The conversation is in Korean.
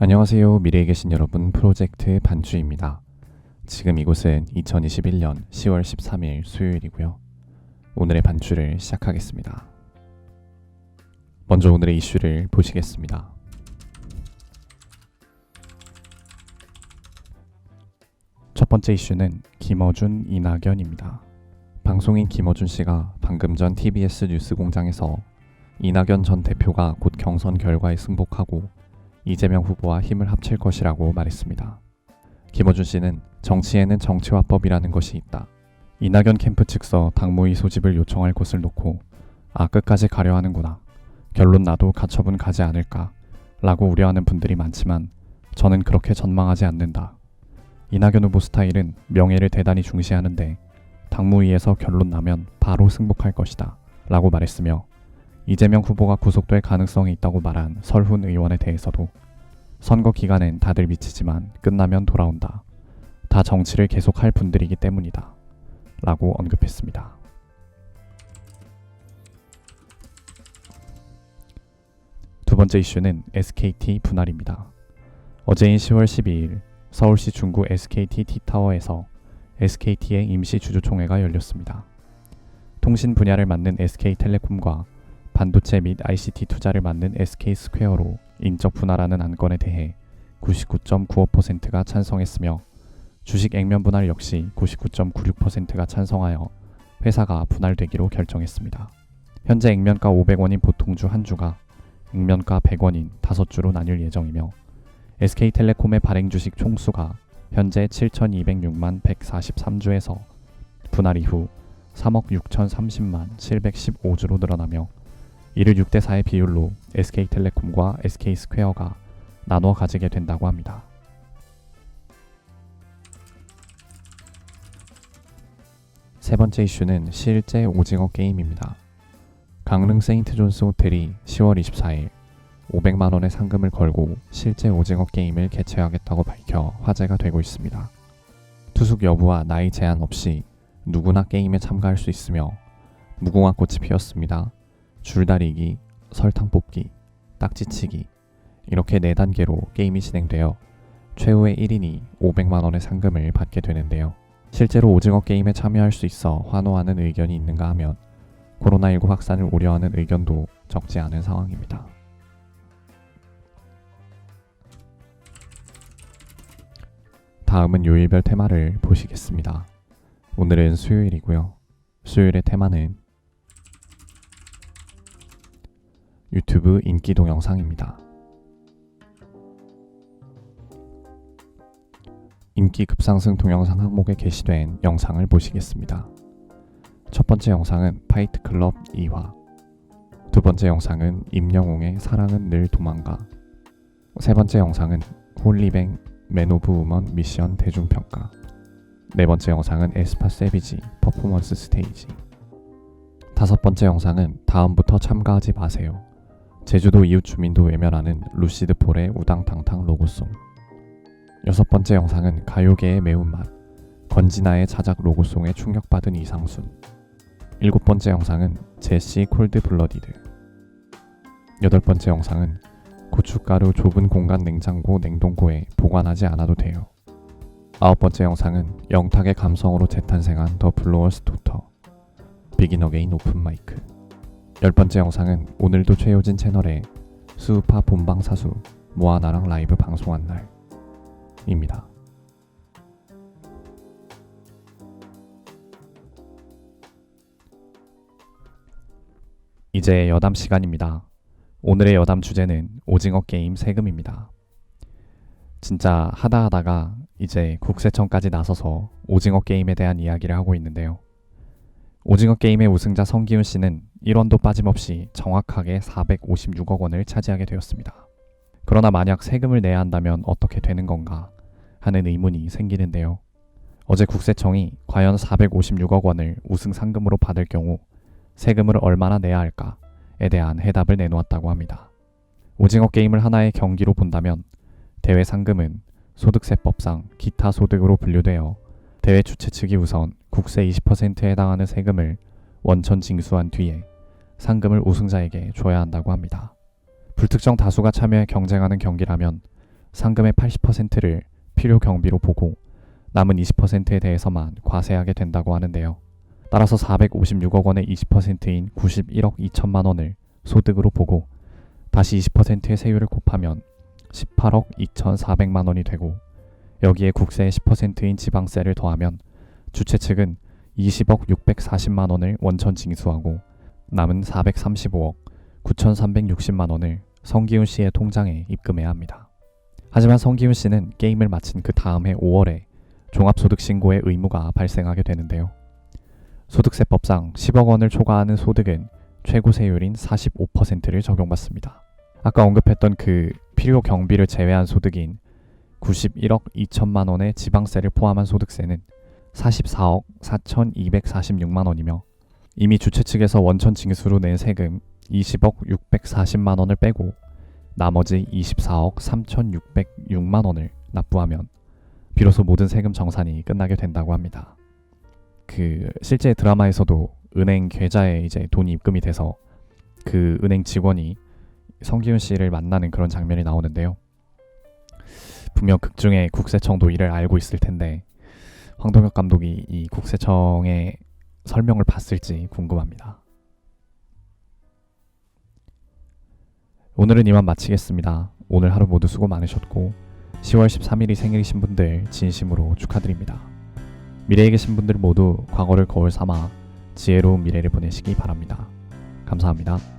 안녕하세요. 미래에 계신 여러분 프로젝트 반주입니다. 지금 이곳은 2021년 10월 13일 수요일이고요. 오늘의 반주를 시작하겠습니다. 먼저 오늘의 이슈를 보시겠습니다. 첫 번째 이슈는 김어준 이낙연입니다. 방송인 김어준 씨가 방금 전 TBS 뉴스 공장에서 이낙연 전 대표가 곧 경선 결과에 승복하고 이재명 후보와 힘을 합칠 것이라고 말했습니다. 김어준 씨는 정치에는 정치화법이라는 것이 있다. 이낙연 캠프 측서 당무위 소집을 요청할 것을 놓고 아 끝까지 가려 하는구나. 결론 나도 가처분 가지 않을까. 라고 우려하는 분들이 많지만 저는 그렇게 전망하지 않는다. 이낙연 후보 스타일은 명예를 대단히 중시하는데 당무위에서 결론 나면 바로 승복할 것이다. 라고 말했으며 이재명 후보가 구속될 가능성이 있다고 말한 설훈 의원에 대해서도 선거 기간엔 다들 미치지만 끝나면 돌아온다. 다 정치를 계속할 분들이기 때문이다. 라고 언급했습니다. 두 번째 이슈는 SKT 분할입니다. 어제인 10월 12일 서울시 중구 SKT T타워에서 SKT의 임시 주주총회가 열렸습니다. 통신 분야를 맡는 SK텔레콤과 반도체 및 ICT 투자를 맡는 SK스퀘어로 인적 분할하는 안건에 대해 99.95%가 찬성했으며 주식 액면 분할 역시 99.96%가 찬성하여 회사가 분할되기로 결정했습니다. 현재 액면가 500원인 보통주 한 주가 액면가 100원인 다섯 주로 나뉠 예정이며 SK텔레콤의 발행 주식 총수가 현재 7,206만 143주에서 분할 이후 3억 6,030만 715주로 늘어나며 이를 6대 4의 비율로 SK텔레콤과 SK스퀘어가 나눠 가지게 된다고 합니다. 세 번째 이슈는 실제 오징어 게임입니다. 강릉 세인트존스 호텔이 10월 24일 500만 원의 상금을 걸고 실제 오징어 게임을 개최하겠다고 밝혀 화제가 되고 있습니다. 투숙 여부와 나이 제한 없이 누구나 게임에 참가할 수 있으며 무궁화 꽃이 피었습니다. 줄다리기, 설탕 뽑기, 딱지치기 이렇게 네 단계로 게임이 진행되어 최후의 1인이 500만 원의 상금을 받게 되는데요. 실제로 오징어 게임에 참여할 수 있어 환호하는 의견이 있는가 하면 코로나19 확산을 우려하는 의견도 적지 않은 상황입니다. 다음은 요일별 테마를 보시겠습니다. 오늘은 수요일이고요. 수요일의 테마는 유튜브 인기 동영상입니다. 인기 급상승 동영상 항목에 게시된 영상을 보시겠습니다. 첫 번째 영상은 파이트 클럽 2화. 두 번째 영상은 임영웅의 사랑은 늘 도망가. 세 번째 영상은 홀리뱅 맨 오브 우먼 미션 대중평가. 네 번째 영상은 에스파 세비지 퍼포먼스 스테이지. 다섯 번째 영상은 다음부터 참가하지 마세요. 제주도 이웃 주민도 외면하는 루시드 폴의 우당탕탕 로고송. 여섯 번째 영상은 가요계의 매운맛. 권진아의 자작 로고송에 충격받은 이상순. 일곱 번째 영상은 제시 콜드 블러디드. 여덟 번째 영상은 고춧가루 좁은 공간 냉장고 냉동고에 보관하지 않아도 돼요. 아홉 번째 영상은 영탁의 감성으로 재탄생한 더 블로어스 도터. 비긴 어게인 오픈 마이크. 열 번째 영상은 오늘도 최효진 채널에 수우파 본방 사수 모아 나랑 라이브 방송한 날입니다. 이제 여담 시간입니다. 오늘의 여담 주제는 오징어 게임 세금입니다. 진짜 하다 하다가 이제 국세청까지 나서서 오징어 게임에 대한 이야기를 하고 있는데요. 오징어 게임의 우승자 성기훈 씨는 1원도 빠짐없이 정확하게 456억 원을 차지하게 되었습니다. 그러나 만약 세금을 내야 한다면 어떻게 되는 건가 하는 의문이 생기는데요. 어제 국세청이 과연 456억 원을 우승 상금으로 받을 경우 세금을 얼마나 내야 할까에 대한 해답을 내놓았다고 합니다. 오징어 게임을 하나의 경기로 본다면 대회 상금은 소득세법상 기타 소득으로 분류되어 대회 주최 측이 우선 국세 20%에 해당하는 세금을 원천 징수한 뒤에 상금을 우승자에게 줘야 한다고 합니다. 불특정 다수가 참여해 경쟁하는 경기라면 상금의 80%를 필요 경비로 보고 남은 20%에 대해서만 과세하게 된다고 하는데요. 따라서 456억 원의 20%인 91억 2천만 원을 소득으로 보고 다시 20%의 세율을 곱하면 18억 2,400만 원이 되고 여기에 국세의 10%인 지방세를 더하면 주최 측은 20억 640만 원을 원천 징수하고 남은 435억 9,360만 원을 성기훈 씨의 통장에 입금해야 합니다. 하지만 성기훈 씨는 게임을 마친 그 다음 해 5월에 종합소득 신고의 의무가 발생하게 되는데요. 소득세법상 10억 원을 초과하는 소득은 최고 세율인 45%를 적용받습니다. 아까 언급했던 그 필요 경비를 제외한 소득인 91억 2천만 원의 지방세를 포함한 소득세는 44억 4,246만 원이며 이미 주최 측에서 원천 징수로 낸 세금 20억 640만 원을 빼고 나머지 24억 3,606만 원을 납부하면 비로소 모든 세금 정산이 끝나게 된다고 합니다. 그 실제 드라마에서도 은행 계좌에 이제 돈이 입금이 돼서 그 은행 직원이 성기훈 씨를 만나는 그런 장면이 나오는데요. 분명 극 중에 국세청도 이를 알고 있을 텐데 황동혁 감독이 이 국세청의 설명을 봤을지 궁금합니다. 오늘은 이만 마치겠습니다. 오늘 하루 모두 수고 많으셨고 10월 13일이 생일이신 분들 진심으로 축하드립니다. 미래에 계신 분들 모두 과거를 거울 삼아 지혜로운 미래를 보내시기 바랍니다. 감사합니다.